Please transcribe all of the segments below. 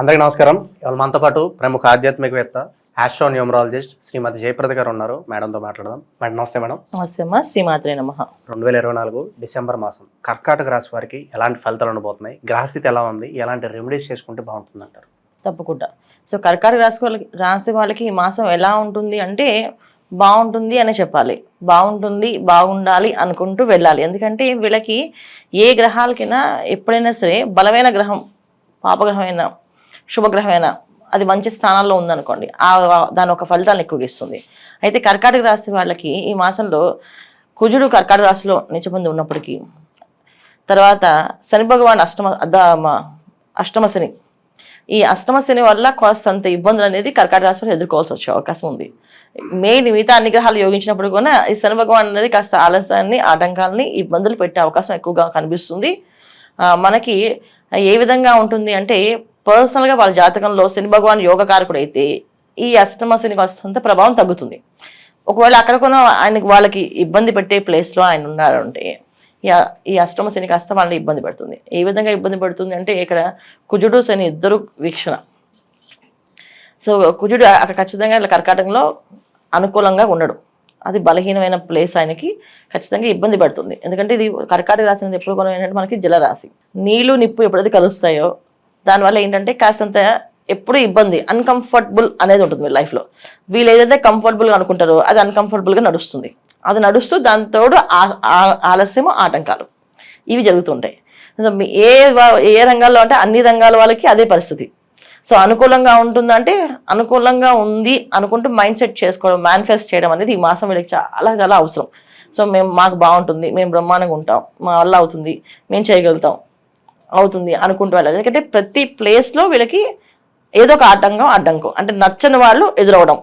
అందరికీ నమస్కారం. ఇవాళ మనతో పాటు ప్రముఖ ఆధ్యాత్మికవేత్త ఆస్ట్రో న్యూమరాలజిస్ట్ శ్రీమతి జయప్రద గారు ఉన్నారు. మేడంతో మాట్లాడదాం. మేడం నమస్తే మేడం. నమస్తే అమ్మా. శ్రీమాత్రే నమ. రెండు వేల ఇరవై నాలుగు డిసెంబర్ మాసం కర్కాటక రాశి వారికి ఎలాంటి ఫలితాలు ఉండబోతున్నాయి గ్రహస్థితి ఎలా ఉంది? ఎలాంటి రెమెడీస్ చేసుకుంటే బాగుంటుంది అంటారు. తప్పకుండా. సో కర్కాటక రాశి వాళ్ళకి రాశి వాళ్ళకి ఈ మాసం ఎలా ఉంటుంది అంటే బాగుంటుంది అని చెప్పాలి. బాగుంటుంది బాగుండాలి అనుకుంటూ వెళ్ళాలి. ఎందుకంటే వీళ్ళకి ఏ గ్రహాలకైనా ఎప్పుడైనా సరే బలమైన గ్రహం పాపగ్రహమైనా శుభగ్రహమైన అది మంచి స్థానాల్లో ఉందనుకోండి ఆ దాని ఒక ఫలితాలను ఎక్కువగా ఇస్తుంది. అయితే కర్కాటక రాశి వాళ్ళకి ఈ మాసంలో కుజుడు కర్కాటక రాశిలో నిజమంది ఉన్నప్పటికీ తర్వాత శని భగవాన్ అష్టమ అష్టమ శని. ఈ అష్టమ శని వల్ల కాస్తంత ఇబ్బందులు అనేది కర్కాటక రాశి వాళ్ళు ఎదుర్కోవాల్సి వచ్చే అవకాశం ఉంది. మెయిన్ మిగతా అన్ని గ్రహాలు యోగించినప్పుడు కూడా ఈ శని భగవాన్ అనేది కాస్త ఆలస్యాన్ని ఆటంకాలని ఇబ్బందులు పెట్టే అవకాశం ఎక్కువగా కనిపిస్తుంది. మనకి ఏ విధంగా ఉంటుంది అంటే పర్సనల్గా వాళ్ళ జాతకంలో శని భగవాన్ యోగకారకుడు అయితే ఈ అష్టమ శని వస్తంత ప్రభావం తగ్గుతుంది. ఒకవేళ అక్కడ కూడా ఆయనకి వాళ్ళకి ఇబ్బంది పెట్టే ప్లేస్లో ఆయన ఉన్నారంటే ఈ అష్టమ శని కాస్త వాళ్ళని ఇబ్బంది పెడుతుంది. ఏ విధంగా ఇబ్బంది పెడుతుంది అంటే ఇక్కడ కుజుడు శని ఇద్దరు వీక్షణ. సో కుజుడు అక్కడ ఖచ్చితంగా ఇలా కర్కాటకంలో అనుకూలంగా ఉండడు. అది బలహీనమైన ప్లేస్ ఆయనకి ఖచ్చితంగా ఇబ్బంది పడుతుంది. ఎందుకంటే ఇది కర్కాటక రాశి అనేది ఎప్పుడు కూడా మనకి జలరాశి. నీళ్ళు నిప్పు ఎప్పుడైతే కలుస్తాయో దానివల్ల ఏంటంటే కాస్తంత ఎప్పుడు ఇబ్బంది అన్కంఫర్టబుల్ అనేది ఉంటుంది మీ లైఫ్లో వీళ్ళు ఏదైతే కంఫర్టబుల్గా అనుకుంటారో అది అన్కంఫర్టబుల్గా నడుస్తుంది. అది నడుస్తూ దానితోడు ఆ- ఆలస్యము ఆటంకాలు ఇవి జరుగుతుంటాయి. ఏ వా- ఏ రంగాల్లో అంటే అన్ని రంగాల వాళ్ళకి అదే పరిస్థితి. సో అనుకూలంగా ఉంటుందంటే అనుకూలంగా ఉంది అనుకుంటూ మైండ్ సెట్ చేసుకోవడం మేనిఫెస్ట్ చేయడం అనేది ఈ మాసం వీళ్ళకి చాలా చాలా అవసరం. సో మేము మాకు బాగుంటుంది మేము బ్రహ్మాండంగా ఉంటాం మా వల్ల అవుతుంది మేము చేయగలుగుతాం. అవుతుంది అనుకుంటూ వెళ్ళాలి. ఎందుకంటే ప్రతి ప్లేస్లో వీళ్ళకి ఏదో ఒక ఆటంకం అడ్డంకం. అంటే నచ్చని వాళ్ళు ఎదురవడం.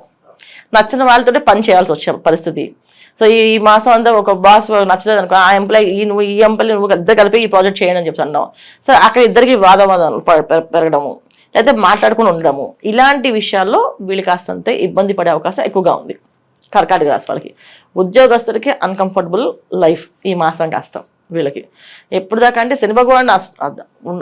నచ్చని వాళ్ళతో పని చేయాల్సి వచ్చే పరిస్థితి. సో ఈ మాసం అంతా ఒక బాస్ నచ్చలేదు అనుకో ఆ ఎంప్లాయ్ ఈ నువ్వు ఈ ఎంప్లాయ్ నువ్వు ఇద్దరు కలిపి ఈ ప్రాజెక్ట్ చేయండి అని చెప్తున్నావు సో అక్కడ ఇద్దరికి వాదవాదాలు ప- పెరగడము లేకపోతే మాట్లాడుకుని ఉండడము ఇలాంటి విషయాల్లో వీళ్ళు కాస్తంత ఇబ్బంది పడే అవకాశం ఎక్కువగా ఉంది. కర్కాటక రాసి వాళ్ళకి. ఉద్యోగస్తులకి అన్కంఫర్టబుల్ లైఫ్ ఈ మాసం కాస్తాం. వీళ్ళకి. ఎప్పుడు దాకా అంటే శని భగవాన్ అస్-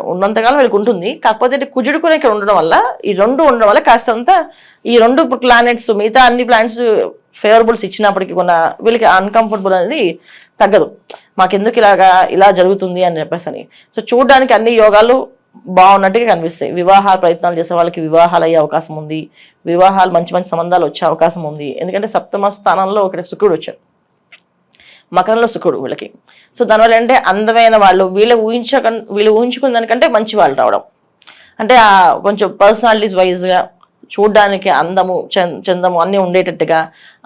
ఉన్నంతకాలం వీళ్ళకి ఉంటుంది. కాకపోతే కుజుడు కూడా ఇక్కడ ఉండడం వల్ల ఈ రెండు ఉండడం వల్ల కాస్తంత ఈ రెండు ప్లానెట్స్ మిగతా అన్ని ప్లానెట్స్ ఫేవరబుల్స్ ఇచ్చినప్పటికీ కొన్న వీళ్ళకి అన్కంఫర్టబుల్ అనేది తగ్గదు. మాకెందుకు ఇలాగా ఇలా జరుగుతుంది అని చెప్పేసి అని సో చూడడానికి అన్ని యోగాలు బాగున్నట్టుగా కనిపిస్తాయి. వివాహ ప్రయత్నాలు చేసే వాళ్ళకి వివాహాలు అయ్యే అవకాశం ఉంది. వివాహాలు మంచి మంచి సంబంధాలు వచ్చే అవకాశం ఉంది. ఎందుకంటే సప్తమ స్థానంలో ఒకటి శుక్రుడు వచ్చాడు. మకరంలో శుక్రుడు వీళ్ళకి. సో దానివల్ల అంటే అందమైన వాళ్ళు వీళ్ళు ఊహించక వీళ్ళు ఊహించుకున్న దానికంటే మంచి వాళ్ళు రావడం. అంటే కొంచెం పర్సనాలిటీస్ వైజ్గా చూడడానికి అందము చందము అన్నీ ఉండేటట్టుగా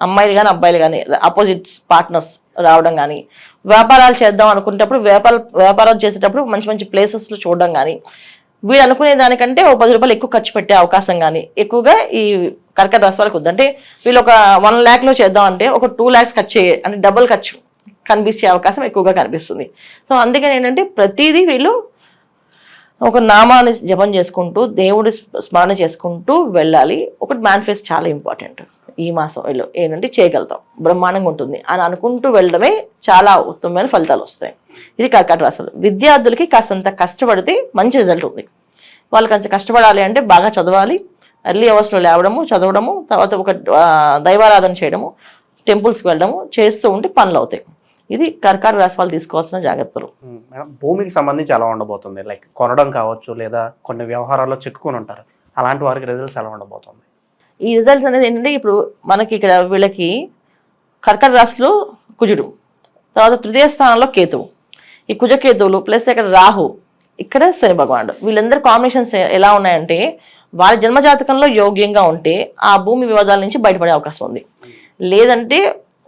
అమ్మాయిలు కానీ అబ్బాయిలు కానీ ఆపోజిట్స్ పార్ట్నర్స్ రావడం కానీ వ్యాపారాలు చేద్దాం అనుకునేటప్పుడు వ్యాపార వ్యాపారాలు చేసేటప్పుడు మంచి మంచి ప్లేసెస్లో చూడడం కానీ వీళ్ళు అనుకునే దానికంటే ఓ పది రూపాయలు ఎక్కువ ఖర్చు పెట్టే అవకాశం కానీ ఎక్కువగా ఈ కర్కట రాశి వాళ్ళకి ఉంది వీళ్ళు ఒక వన్ ల్యాక్లో చేద్దాం అంటే ఒక టూ ల్యాక్స్ ఖర్చు అంటే డబుల్ ఖర్చు. కనిపించే అవకాశం ఎక్కువగా కనిపిస్తుంది. సో అందుకని ఏంటంటే ప్రతిదీ వీళ్ళు ఒక నామాన్ని జపం చేసుకుంటూ దేవుడి స్మ- స్మరణ చేసుకుంటూ వెళ్ళాలి. ఒకటి మేనిఫెస్ట్ చాలా ఇంపార్టెంట్ ఈ మాసం వీళ్ళు ఏంటంటే చేయగలుగుతాం. బ్రహ్మాండంగా ఉంటుంది. అని అనుకుంటూ వెళ్ళడమే చాలా ఉత్తమమైన ఫలితాలు వస్తాయి. ఇది కర్కాట రాశులు విద్యార్థులకి కాస్తంత కష్టపడితే మంచి రిజల్ట్ ఉంది. వాళ్ళు కొంచెం కష్టపడాలి అంటే బాగా చదవాలి. ఎర్లీ అవర్స్లో లేవడము చదవడము తర్వాత ఒక దైవారాధన చేయడము టెంపుల్స్కి వెళ్ళడము చేస్తూ ఉంటే పనులు అవుతాయి. ఇది కర్కాట రాశి వాళ్ళు తీసుకోవాల్సిన జాగ్రత్తలు. భూమికి సంబంధించి ఎలా ఉండబోతుంది? లైక్ కొనడం కావచ్చు లేదా కొన్ని వ్యవహారాల్లో చిక్కుకొని ఉంటారు. అలాంటి వారికి రిజల్ట్స్ ఎలా ఉండబోతుంది? ఈ రిజల్ట్స్ అనేది ఏంటంటే ఇప్పుడు మనకి ఇక్కడ వీళ్ళకి కర్కట రాశిలో కుజుడు తర్వాత తృతీయ స్థానంలో కేతువు. ఈ కుజ కేతువులు ప్లస్ ఇక్కడ రాహు ఇక్కడ శని భగవానుడు. వీళ్ళందరి కాంబినేషన్స్ ఎలా ఉన్నాయంటే వాళ్ళ జన్మజాతకంలో యోగ్యంగా ఉంటే ఆ భూమి వివాదాల నుంచి బయటపడే అవకాశం ఉంది. లేదంటే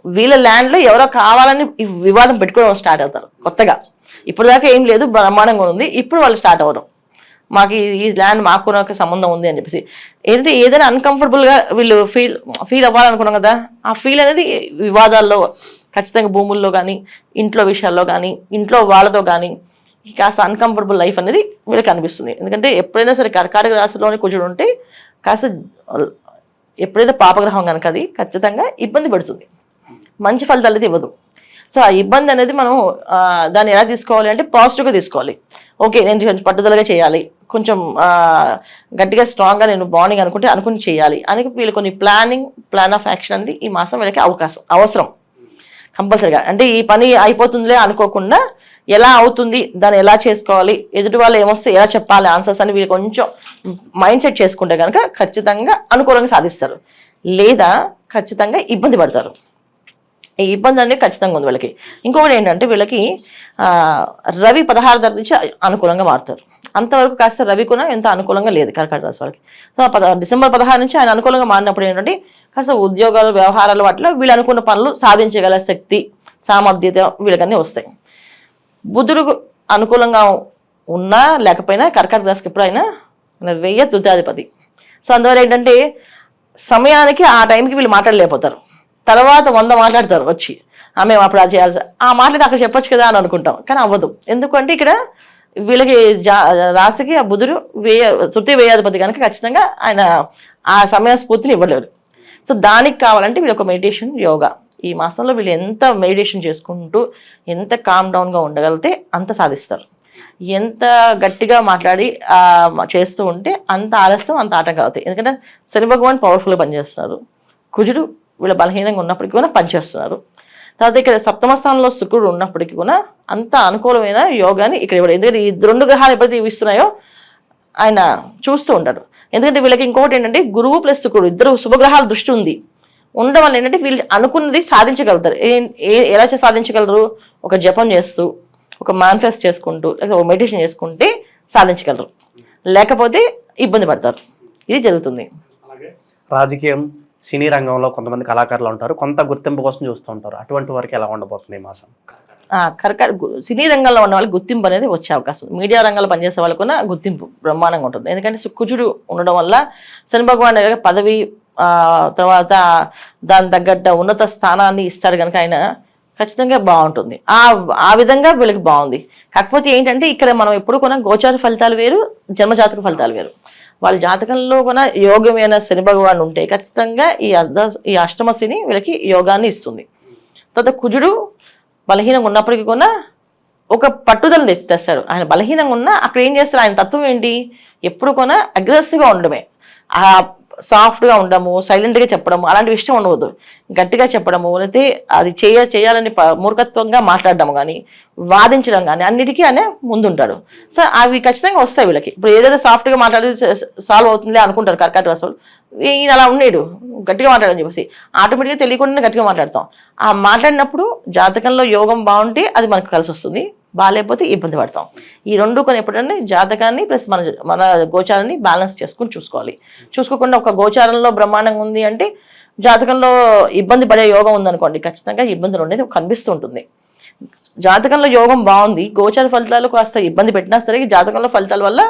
వీళ్ళ ల్యాండ్లో ఎవరో కావాలని వివాదం పెట్టుకోవడం స్టార్ట్ అవుతారు కొత్తగా. ఇప్పుడు దాకా ఏం లేదు బ్రహ్మాండంగా ఉంది. ఇప్పుడు వాళ్ళు స్టార్ట్ అవ్వడం మాకు ఈ- ఈ ల్యాండ్ మాకు నాకు సంబంధం ఉంది అని చెప్పేసి. ఏంటంటే ఏదైనా అన్కంఫర్టబుల్గా వీళ్ళు ఫీల్ ఫీల్ అవ్వాలనుకున్నాం కదా ఆ ఫీల్ అనేది వివాదాల్లో ఖచ్చితంగా భూముల్లో కానీ ఇంట్లో విషయాల్లో కానీ ఇంట్లో వాళ్ళతో కానీ కాస్త అన్కంఫర్టబుల్ లైఫ్ అనేది వీళ్ళకి అనిపిస్తుంది. ఎందుకంటే ఎప్పుడైనా సరే కర్కాటక రాశిలోనే కూర్చుని ఉంటే కాస్త ఎప్పుడైతే పాపగ్రహం కనుక అది ఖచ్చితంగా ఇబ్బంది పెడుతుంది. మంచి ఫలితాలు అయితే ఇవ్వదు. సో ఆ ఇబ్బంది అనేది మనం దాన్ని ఎలా తీసుకోవాలి అంటే పాజిటివ్గా తీసుకోవాలి. ఓకే నేను కొంచెం పట్టుదలగా చేయాలి. కొంచెం గట్టిగా స్ట్రాంగ్గా నేను బాండింగ్ అనుకుంటే అనుకుని చేయాలి. అని వీళ్ళు కొన్ని ప్లానింగ్ ప్లాన్ ఆఫ్ యాక్షన్ అనేది ఈ మాసం వీళ్ళకి అవకాశం అవసరం. కంపల్సరీగా. అంటే ఈ పని అయిపోతుందిలే అనుకోకుండా ఎలా అవుతుంది దాన్ని ఎలా చేసుకోవాలి ఎదుటి వాళ్ళు ఏమొస్తే ఎలా చెప్పాలి ఆన్సర్స్ అని వీళ్ళు కొంచెం మైండ్ సెట్ చేసుకుంటే కనుక ఖచ్చితంగా అనుకూలంగా సాధిస్తారు. లేదా ఖచ్చితంగా ఇబ్బంది పడతారు. ఈ ఇబ్బంది అనేది ఖచ్చితంగా ఉంది వీళ్ళకి. ఇంకొకటి ఏంటంటే వీళ్ళకి రవి పదహారు ధర నుంచి అనుకూలంగా మారుతారు. అంతవరకు కాస్త రవి కూడా ఎంత అనుకూలంగా లేదు కర్కాటక రాశి వాళ్ళకి. సో పద డిసెంబర్ పదహారు నుంచి ఆయన అనుకూలంగా మారినప్పుడు ఏంటంటే కాస్త ఉద్యోగాలు వ్యవహారాలు వాటిలో వీళ్ళు అనుకున్న పనులు సాధించగల శక్తి సామర్థ్యత వీళ్ళకన్నీ వస్తాయి. బుద్ధుడు అనుకూలంగా ఉన్నా లేకపోయినా కర్కాటక రాశికి ఎప్పుడైనా వెయ్య తృతాధిపతి సో అందువల్ల ఏంటంటే సమయానికి ఆ టైంకి వీళ్ళు మాట్లాడలేకపోతారు. తర్వాత వంద మాట్లాడతారు వచ్చి. ఆమె అప్పుడు అది చేయాల్సి ఆ మాటలు అక్కడ చెప్పొచ్చు కదా అని అనుకుంటాం. కానీ అవ్వదు. ఎందుకంటే ఇక్కడ వీళ్ళకి జా రాశికి ఆ బుధుడు వేయ తృతీయ వేయాధిపతి కనుక ఖచ్చితంగా ఆయన ఆ సమయ స్ఫూర్తిని ఇవ్వలేరు సో దానికి కావాలంటే వీళ్ళు ఒక మెడిటేషన్ యోగా. ఈ మాసంలో వీళ్ళు ఎంత మెడిటేషన్ చేసుకుంటూ ఎంత కామ్ డౌన్గా ఉండగలిగితే అంత సాధిస్తారు. ఎంత గట్టిగా మాట్లాడి చేస్తూ ఉంటే అంత ఆలస్యం అంత ఆటంకం అవుతాయి. ఎందుకంటే శని భగవాన్ పవర్ఫుల్గా పనిచేస్తున్నారు. కుజుడు వీళ్ళు బలహీనంగా ఉన్నప్పటికీ కూడా పనిచేస్తున్నారు. తర్వాత ఇక్కడ సప్తమ స్థానంలో శుక్రుడు ఉన్నప్పటికీ కూడా అంత అనుకూలమైన యోగాని ఇక్కడ ఇవ్వడం ఎందుకంటే ఈ రెండు గ్రహాలు ఎప్పుడైతే ఇవి ఇస్తున్నాయో ఆయన చూస్తూ ఉంటాడు. ఎందుకంటే వీళ్ళకి ఇంకొకటి ఏంటంటే గురువు ప్లస్ శుక్రుడు ఇద్దరు శుభగ్రహాల దృష్టి ఉంది. ఉండడం వల్ల ఏంటంటే వీళ్ళు అనుకున్నది సాధించగలుగుతారు. ఏ- ఏ- ఎలా సాధించగలరు? ఒక జపం చేస్తూ ఒక మానిఫెస్ట్ చేసుకుంటూ లేకపోతే ఒక మెడిటేషన్ చేసుకుంటే సాధించగలరు. లేకపోతే ఇబ్బంది పడతారు. ఇది జరుగుతుంది. రాజకీయం సినీ రంగంలో కొంతమంది కళాకారులు ఉంటారు. కొంత గుర్తింపు కోసం చూస్తూ ఉంటారు. అటువంటి వారికి ఎలా ఉండబోతుంది ఈ మాసం? ఆ, కరక సినీ రంగంలో ఉన్న వాళ్ళకి గుర్తింపు అనేది వచ్చే అవకాశం. మీడియా రంగంలో పనిచేసే వాళ్ళకు కూడా గుర్తింపు బ్రహ్మాండంగా ఉంటుంది. ఎందుకంటే సు- కుజుడు ఉండడం వల్ల శని భగవాన్ దగ్గర పదవి తర్వాత దాని తగ్గట్ట ఉన్నత స్థానాన్ని ఇస్తాడు కనుక ఆయన ఖచ్చితంగా బాగుంటుంది. ఆ ఆ విధంగా వీళ్ళకి బాగుంది. కాకపోతే ఏంటంటే ఇక్కడ మనం ఎప్పుడు కూడా గోచార ఫలితాలు వేరు జన్మజాతక ఫలితాలు వేరు. వాళ్ళ జాతకంలో కూడా యోగమైన శని భగవాన్ ఉంటే ఖచ్చితంగా ఈ అర్ధ ఈ అష్టమ శని వీళ్ళకి యోగాన్ని ఇస్తుంది. తర్వాత కుజుడు బలహీనంగా ఉన్నప్పటికీ కూడా ఒక పట్టుదల తెచ్చి ఆయన బలహీనంగా ఉన్నా అక్కడ ఏం చేస్తారు? ఆయన తత్వం ఏంటి? ఎప్పుడు కూడా అగ్రెసివ్గా ఉండడమే. ఆ సాఫ్ట్గా ఉండము సైలెంట్గా చెప్పడము అలాంటి విషయం ఉండవద్దు. గట్టిగా చెప్పడము లేకపోతే అది చేయ చేయాలని మూర్ఖత్వంగా మాట్లాడడం కానీ వాదించడం కానీ అన్నిటికీ అనే ముందుంటాడు సో అవి ఖచ్చితంగా వస్తాయి వీళ్ళకి. ఇప్పుడు ఏదైతే సాఫ్ట్గా మాట్లాడి సాల్వ్ అవుతుందిలే అనుకుంటారు కర్కాటక రాసులు ఈయన అలా ఉండేడు. గట్టిగా మాట్లాడని చెప్పేసి. ఆటోమేటిక్గా తెలియకుండా గట్టిగా మాట్లాడతాం. ఆ మాట్లాడినప్పుడు జాతకంలో యోగం బాగుంటే అది మనకు కలిసి వస్తుంది. బాగాలేకపోతే ఇబ్బంది పడతాం. ఈ రెండు కొన్ని ఎప్పుడంటే జాతకాన్ని ప్లస్ మన మన గోచారాన్ని బ్యాలెన్స్ చేసుకుని చూసుకోవాలి. చూసుకోకుండా ఒక గోచారంలో బ్రహ్మాండంగా ఉంది అంటే జాతకంలో ఇబ్బంది పడే యోగం ఉందనుకోండి ఖచ్చితంగా ఇబ్బందులు అనేది కనిపిస్తూ ఉంటుంది. జాతకంలో యోగం బాగుంది గోచార ఫలితాలు కాస్త ఇబ్బంది పెట్టినా సరే జాతకంలో ఫలితాల వల్ల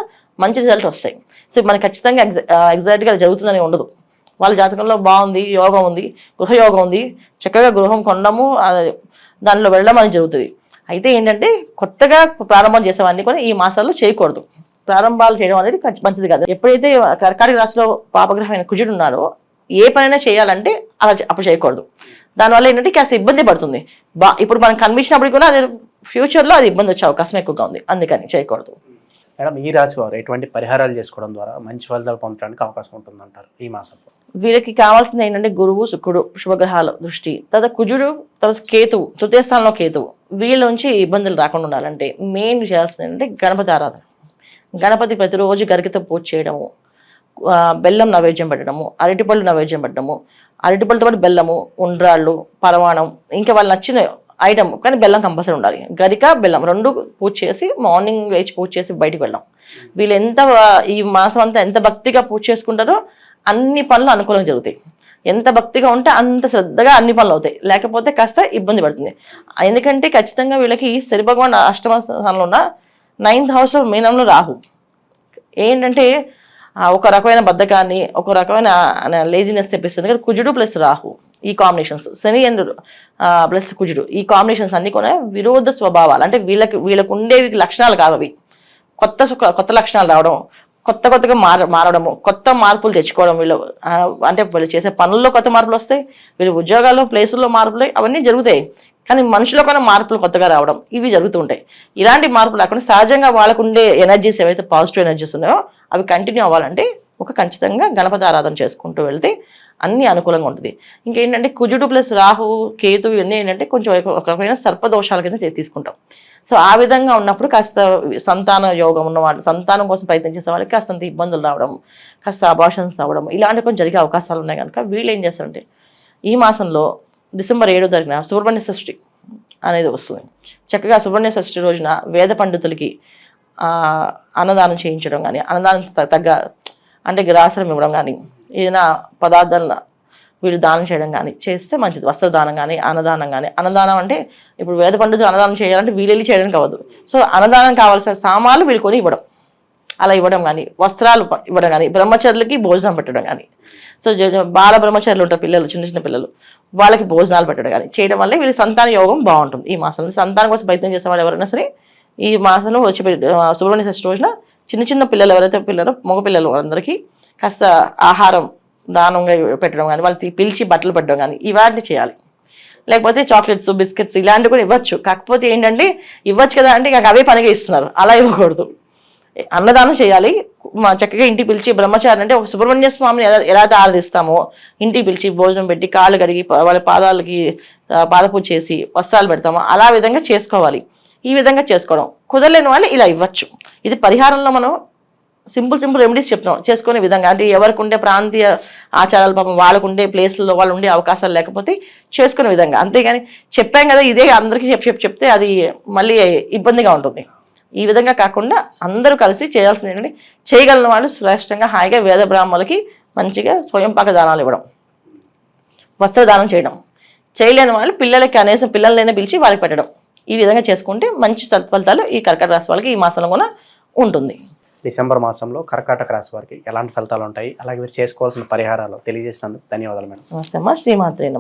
మంచి రిజల్ట్ వస్తాయి. సో మనకి ఖచ్చితంగా ఎగ్జా ఎగ్జాక్ట్గా జరుగుతుందని ఉండదు. వాళ్ళ జాతకంలో బాగుంది యోగం ఉంది గృహయోగం ఉంది చక్కగా గృహం కొనడము దానిలో వెళ్ళడం అనేది జరుగుతుంది. అయితే ఏంటంటే కొత్తగా ప్రారంభం చేసేవన్నీ కూడా ఈ మాసాల్లో చేయకూడదు. ప్రారంభాలు చేయడం అనేది మంచిది కాదు. ఎప్పుడైతే కర్కాటక రాశిలో పాపగ్రహమైన కుజుడు ఉన్నారో ఏ పనైనా చేయాలంటే అలా అప్పుడు చేయకూడదు. దానివల్ల ఏంటంటే కాస్త ఇబ్బంది పడుతుంది. బా ఇప్పుడు మనం కనిపించినప్పుడు కూడా అది ఫ్యూచర్లో అది ఇబ్బంది వచ్చే అవకాశం ఎక్కువగా ఉంది. అందుకని చేయకూడదు. మేడం ఈ రాశి వారు ఎటువంటి పరిహారాలు చేసుకోవడం ద్వారా మంచి ఫలితాలు పొందడానికి అవకాశం ఉంటుందంటారు ఈ మాసంలో? వీళ్ళకి కావాల్సింది ఏంటంటే గురువు శుక్రుడు శుభగ్రహాల దృష్టి. తర్వాత కుజుడు తర్వాత కేతువు తృతీయ స్థానంలో కేతువు. వీళ్ళ నుంచి ఇబ్బందులు రాకుండా ఉండాలంటే మెయిన్ చేయాల్సింది ఏంటంటే గణపతి ఆరాధన. గణపతి ప్రతిరోజు గరికతో పూజ చేయడము బెల్లం నైవేద్యం పెట్టడము అరటిపళ్ళు నైవేద్యం పెట్టడము అరటిపళ్ళతో పాటు బెల్లము ఉండ్రాళ్ళు పరమాణం ఇంకా వాళ్ళు నచ్చిన ఐటమ్ కానీ బెల్లం కంపల్సరీ ఉండాలి. గరిక బెల్లం రెండు పూజ చేసి మార్నింగ్ లేచి పూజ చేసి బయటికి వెళ్ళాం వీళ్ళు ఎంత ఈ మాసం అంతా ఎంత భక్తిగా పూజ చేసుకుంటారో అన్ని పనులు అనుకూలంగా జరుగుతాయి. ఎంత భక్తిగా ఉంటే అంత శ్రద్ధగా అన్ని పనులు అవుతాయి. లేకపోతే కాస్త ఇబ్బంది పడుతుంది. ఎందుకంటే ఖచ్చితంగా వీళ్ళకి శని భగవాన్ అష్టమ స్థానంలో ఉన్న నైన్త్ హౌస్లో మీనంలో రాహు. ఏంటంటే ఒక రకమైన బద్ధకాన్ని ఒక రకమైన లేజినెస్ తెప్పిస్తుంది కానీ కుజుడు ప్లస్ రాహు ఈ కాంబినేషన్స్ శని అండ్ ప్లస్ కుజుడు. ఈ కాంబినేషన్స్ అన్ని కూడా విరోధ స్వభావాలు. అంటే వీళ్ళకి వీళ్ళకు ఉండేవి లక్షణాలు కాదు అవి. కొత్త కొత్త లక్షణాలు రావడం కొత్త కొత్తగా మార మారడము కొత్త మార్పులు తెచ్చుకోవడం వీళ్ళు అంటే వీళ్ళు చేసే పనుల్లో కొత్త మార్పులు వస్తాయి వీళ్ళు ఉద్యోగాల్లో ప్లేసుల్లో మార్పులు అవన్నీ జరుగుతాయి. కానీ మనుషులో మార్పులు కొత్తగా రావడం ఇవి జరుగుతూ ఉంటాయి. ఇలాంటి మార్పులు రాకుండా సహజంగా వాళ్ళకు ఉండే ఎనర్జీస్ ఏవైతే పాజిటివ్ ఎనర్జీస్ ఉన్నాయో అవి కంటిన్యూ అవ్వాలంటే ఒక ఖచ్చితంగా గణపతి ఆరాధన చేసుకుంటూ వెళ్తే అన్ని అనుకూలంగా ఉంటుంది. ఇంకేంటంటే కుజుడు ప్లస్ రాహు కేతు ఇవన్నీ ఏంటంటే కొంచెం ఒక- రకమైన సర్పదోషాల కింద తీసుకుంటాం. సో ఆ విధంగా ఉన్నప్పుడు కాస్త సంతాన యోగం ఉన్న వాళ్ళు సంతానం కోసం ప్రయత్నం చేసే వాళ్ళకి కాస్తంత ఇబ్బందులు రావడం కాస్త అబాషన్స్ అవ్వడం ఇలాంటి కొంచెం జరిగే అవకాశాలు ఉన్నాయి కనుక వీళ్ళు ఏం చేస్తారంటే ఈ మాసంలో డిసెంబర్ ఏడో తారీఖున సుబ్రహ్మణ్య షష్ఠి అనేది వస్తుంది. చక్కగా సుబ్రహ్మణ్య షష్ఠి రోజున వేద పండితులకి అన్నదానం చేయించడం కానీ అన్నదానం త- తగ్గ అంటే గ్రాసరం ఇవ్వడం కానీ ఏదైనా పదార్థాలను వీళ్ళు దానం చేయడం కానీ చేస్తే మంచిది. వస్త్రదానం కానీ అన్నదానం కానీ అన్నదానం అంటే ఇప్పుడు వేద పండితులు అన్నదానం చేయాలంటే వీళ్ళు వెళ్ళి చేయడానికి అవ్వదు సో అన్నదానం కావాల్సిన సామాన్లు వీళ్ళు కొని ఇవ్వడం. అలా ఇవ్వడం కానీ వస్త్రాలు ఇవ్వడం కానీ బ్రహ్మచరులకి భోజనం పెట్టడం కానీ సో బాల బ్రహ్మచారులు ఉంటారు పిల్లలు చిన్న చిన్న పిల్లలు. వాళ్ళకి భోజనాలు పెట్టడం కానీ చేయడం వల్ల వీళ్ళ సంతాన యోగం బాగుంటుంది. ఈ మాసంలో సంతానం కోసం ప్రయత్నం చేసే వాళ్ళు ఎవరైనా సరే ఈ మాసంలో వచ్చి పె- సుబ్రహ్మణ్య షష్ఠి రోజున చిన్న చిన్న పిల్లలు ఎవరైతే పిల్లలు మగ పిల్లలు వాళ్ళందరికీ కాస్త ఆహారం దానంగా పెట్టడం కానీ వాళ్ళు పిలిచి బట్టలు పెట్టడం కానీ ఇవన్నీ చేయాలి. లేకపోతే చాక్లెట్స్ బిస్కెట్స్ ఇలాంటివి కూడా ఇవ్వచ్చు. కాకపోతే ఏంటంటే ఇవ్వచ్చు కదా అంటే ఇక అవే పనిగా ఇస్తున్నారు. అలా ఇవ్వకూడదు. అన్నదానం చేయాలి. మా చక్కగా ఇంటికి పిలిచి బ్రహ్మచారి అంటే ఒక సుబ్రహ్మణ్య స్వామిని ఎలా ఎలా అయితే ఆరాధిస్తామో ఇంటికి పిలిచి భోజనం పెట్టి కాళ్ళు కడిగి వాళ్ళ పాదాలకి పాదపూజ చేసి వస్త్రాలు పెడతామో అలా విధంగా చేసుకోవాలి. ఈ విధంగా చేసుకోవడం. కుదరలేని వాళ్ళు ఇలా ఇవ్వచ్చు. ఇది పరిహారంలో మనం సింపుల్ సింపుల్ రెమెడీస్ చెప్తాం చేసుకునే విధంగా. అంటే ఎవరికి ఉండే ప్రాంతీయ ఆచారాలు పాపం వాళ్ళకు ఉండే ప్లేస్లలో వాళ్ళు ఉండే అవకాశాలు లేకపోతే చేసుకునే విధంగా. అంతేగాని చెప్పాం కదా ఇదే అందరికీ చెప్పి చెప్పి చెప్తే అది మళ్ళీ ఇబ్బందిగా ఉంటుంది. ఈ విధంగా కాకుండా అందరూ కలిసి చేయాల్సింది ఏంటంటే చేయగలిగిన వాళ్ళు శ్రేష్టంగా హాయిగా వేద బ్రాహ్మలకి మంచిగా స్వయంపాక దానాలు ఇవ్వడం. వస్త్రదానం చేయడం. చేయలేని వాళ్ళు పిల్లలకి కనీసం పిల్లలైనా పిలిచి వాళ్ళకి పెట్టడం. ఈ విధంగా చేసుకుంటే మంచి సత్ఫలితాలు ఈ కర్కట రాశి వాళ్ళకి ఈ మాసంలో కూడా ఉంటుంది. డిసెంబర్ మాసంలో కర్కాటక రాశి వారికి ఎలాంటి ఫలితాలు ఉంటాయి? అలాగే మీరు చేసుకోవాల్సిన పరిహారాలు తెలియజేసినందుకు ధన్యవాదాలు మేడం. నమస్తే శ్రీమాత్రే